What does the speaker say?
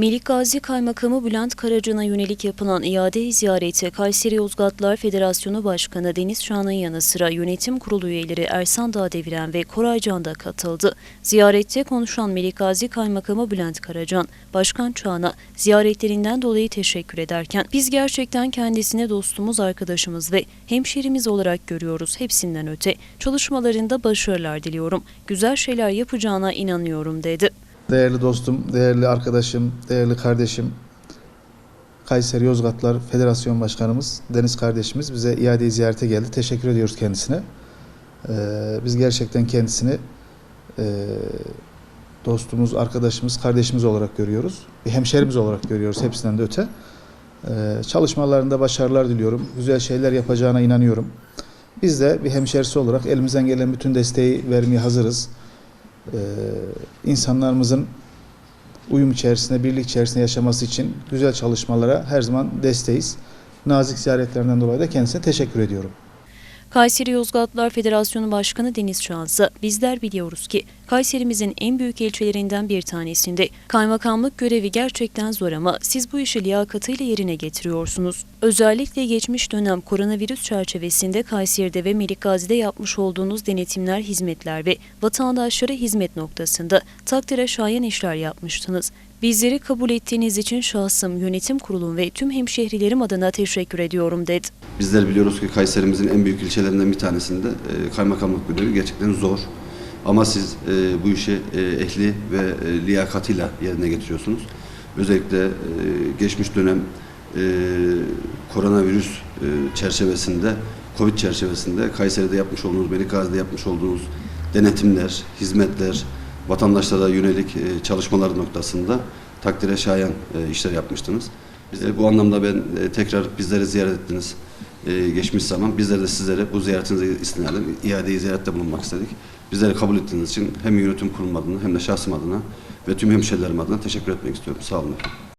Melik Gazi Kaymakamı Bülent Karacan'a yönelik yapılan iade ziyarete Kayseri Yozgatlar Federasyonu Başkanı Deniz Şan'ın yanı sıra yönetim kurulu üyeleri Ersan Dağdeviren ve Koray Can da katıldı. Ziyarette konuşan Melik Gazi Kaymakamı Bülent Karacan, Başkan Çağan'a ziyaretlerinden dolayı teşekkür ederken biz gerçekten kendisine dostumuz, arkadaşımız ve hemşerimiz olarak görüyoruz hepsinden öte. Çalışmalarında başarılar diliyorum. Güzel şeyler yapacağına inanıyorum dedi. Değerli dostum, değerli arkadaşım, değerli kardeşim, Kayseri Yozgatlar Federasyon Başkanımız Deniz kardeşimiz bize iade ziyarete geldi. Teşekkür ediyoruz kendisine. Ee, biz gerçekten kendisini e, dostumuz, arkadaşımız, kardeşimiz olarak görüyoruz. Bir hemşerimiz olarak görüyoruz hepsinden de öte. Ee, çalışmalarında başarılar diliyorum. Güzel şeyler yapacağına inanıyorum. Biz de bir hemşerisi olarak elimizden gelen bütün desteği vermeye hazırız e, insanlarımızın uyum içerisinde, birlik içerisinde yaşaması için güzel çalışmalara her zaman desteğiz. Nazik ziyaretlerinden dolayı da kendisine teşekkür ediyorum. Kayseri Yozgatlar Federasyonu Başkanı Deniz Şansı, bizler biliyoruz ki Kayserimizin en büyük ilçelerinden bir tanesinde kaymakamlık görevi gerçekten zor ama siz bu işi liyakatıyla yerine getiriyorsunuz. Özellikle geçmiş dönem koronavirüs çerçevesinde Kayseri'de ve Melikgazi'de yapmış olduğunuz denetimler, hizmetler ve vatandaşlara hizmet noktasında takdire şayan işler yapmıştınız. Bizleri kabul ettiğiniz için şahsım, yönetim kurulum ve tüm hemşehrilerim adına teşekkür ediyorum dedi. Bizler biliyoruz ki Kayserimizin en büyük ilçelerinden bir tanesinde e, kaymakamlık görevi gerçekten zor. Ama siz e, bu işi e, ehli ve liyakatıyla yerine getiriyorsunuz. Özellikle geçmiş dönem koronavirüs çerçevesinde, Covid çerçevesinde Kayseri'de yapmış olduğunuz, Melikgazi'de yapmış olduğunuz denetimler, hizmetler, vatandaşlara yönelik e, çalışmalar noktasında takdire şayan e, işler yapmıştınız. De bu anlamda ben e, tekrar bizleri ziyaret ettiniz e, geçmiş zaman. Bizler de sizlere bu ziyaretinize istinaden iadeyi ziyarette bulunmak istedik. Bizleri kabul ettiğiniz için hem yönetim kurulu adına hem de şahsım adına ve tüm hemşerilerim adına teşekkür etmek istiyorum. Sağ olun. efendim.